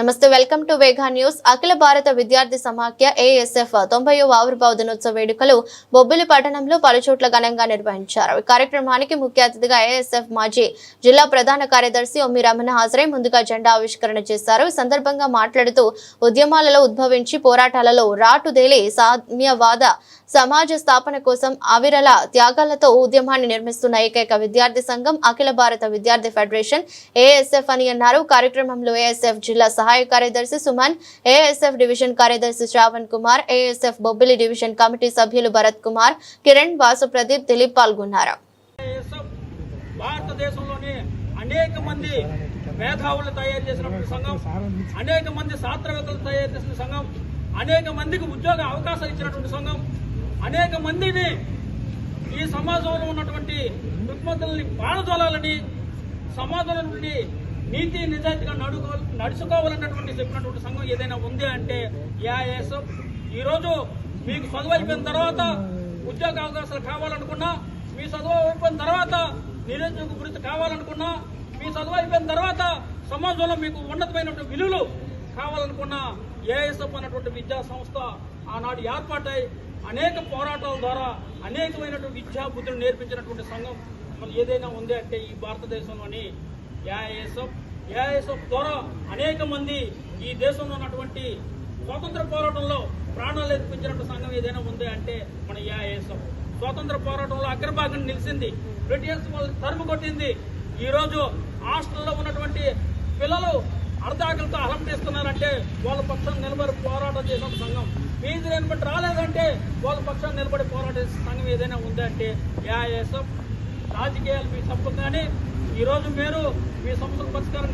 నమస్తే welcome to Vega news. Akhila Bharata Vidyarthi Samakhya ASF తొంభయో ఆవిర్భావ దినోత్సవ వేడుకలు బొబ్బిలి పట్టణంలో పలుచోట్ల ఘనంగా నిర్వహించారు. ఈ కార్యక్రమానికి ముఖ్య అతిథిగా ఏఎస్ఎఫ్ మాజీ జిల్లా ప్రధాన కార్యదర్శి ఒమ్మి రమణ హాజరై ముందుగా జెండా ఆవిష్కరణ చేశారు. ఈ సందర్భంగా మాట్లాడుతూ ఉద్యమాలలో ఉద్భవించి పోరాటాలలో రాటుదేలి సామ్యవాద సమాజ స్థాపన కోసం అవిరల త్యాగాలతో ఉద్యమాన్ని నిర్మిస్తున్న ఏకైక విద్యార్థి సంఘం అఖిల భారత విద్యార్థి ఫెడరేషన్ ఏఎస్ఎఫ్ అని అన్నారు. కార్యక్రమంలో ఏఎస్ఎఫ్ జిల్లా సహాయ కార్యదర్శి సుమన్ ఏఎస్ఎఫ్ డివిజన్ కార్యదర్శి Shravan Kumar ASF Bobbili division committee సభ్యులు భరత్ కుమార్ కిరణ్ వాసు ప్రదీప్ దిలీప్ పాల్గొన్నారు. భారతదేశంలోని అనేక మంది మేధావులు తయారు చేసినటువంటి సంఘం అనేక మంది శాస్త్రవేత్తలు తయారు చేసిన సంఘం అనేక మందికి ఉద్యోగ అవకాశాలు ఇచ్చినటువంటి సంఘం అనేక మందిని ఈ సమాజంలో ఉన్నటువంటి రుగ్మతుల్ని పారదోలాలని సమాజంలో నుండి నీతి నిజాయితీగా నడుకో నడుచుకోవాలన్నటువంటి చెప్పినటువంటి సంఘం ఏదైనా ఉంది అంటే ఏఐఎస్. ఈరోజు మీకు చదువు అయిపోయిన తర్వాత ఉద్యోగ అవకాశాలు కావాలనుకున్నా మీ చదువు అయిపోయిన తర్వాత నిరుద్యోగ వృత్తి కావాలనుకున్నా మీ చదువు అయిపోయిన తర్వాత సమాజంలో మీకు ఉన్నతమైనటువంటి విలువలు కావాలనుకున్నా ఏఎస్ఎఫ్ అనేటువంటి విద్యా సంస్థ ఆనాడు ఏర్పాటై అనేక పోరాటాల ద్వారా అనేకమైనటువంటి విద్యా బుద్ధులు నేర్పించినటువంటి సంఘం మరి ఏదైనా ఉంది అంటే ఈ భారతదేశంలోని ఏఐఎస్ఎఫ్ ఏఐఎస్ఎఫ్ ద్వారా అనేక మంది ఈ దేశంలో ఉన్నటువంటి స్వాతంత్ర పోరాటంలో ప్రాణాలు ఎత్తిపించినటువంటి సంఘం ఏదైనా ఉంది అంటే మన ఏఐఎస్ఎఫ్. స్వాతంత్ర పోరాటంలో అగ్రభాగం నిలిచింది. బ్రిటిష్ వాళ్ళు తరుము కొట్టింది. ఈ రోజు హాస్టల్లో ఉన్నటువంటి పిల్లలు అర్ధాకలతో అలంపిస్తున్నారంటే వాళ్ళ పక్షం నిలబడి పోరాటం చేసిన సంఘం. ఫీజు బట్టి రాలేదంటే వాళ్ళ పక్షం నిలబడి పోరాట సంఘం ఏదైనా ఉందంటే ఏఐఎస్ఎఫ్. రాజకీయాలు మీ తప్ప కానీ ఈరోజు మీరు మీ సమస్యల పరిష్కారం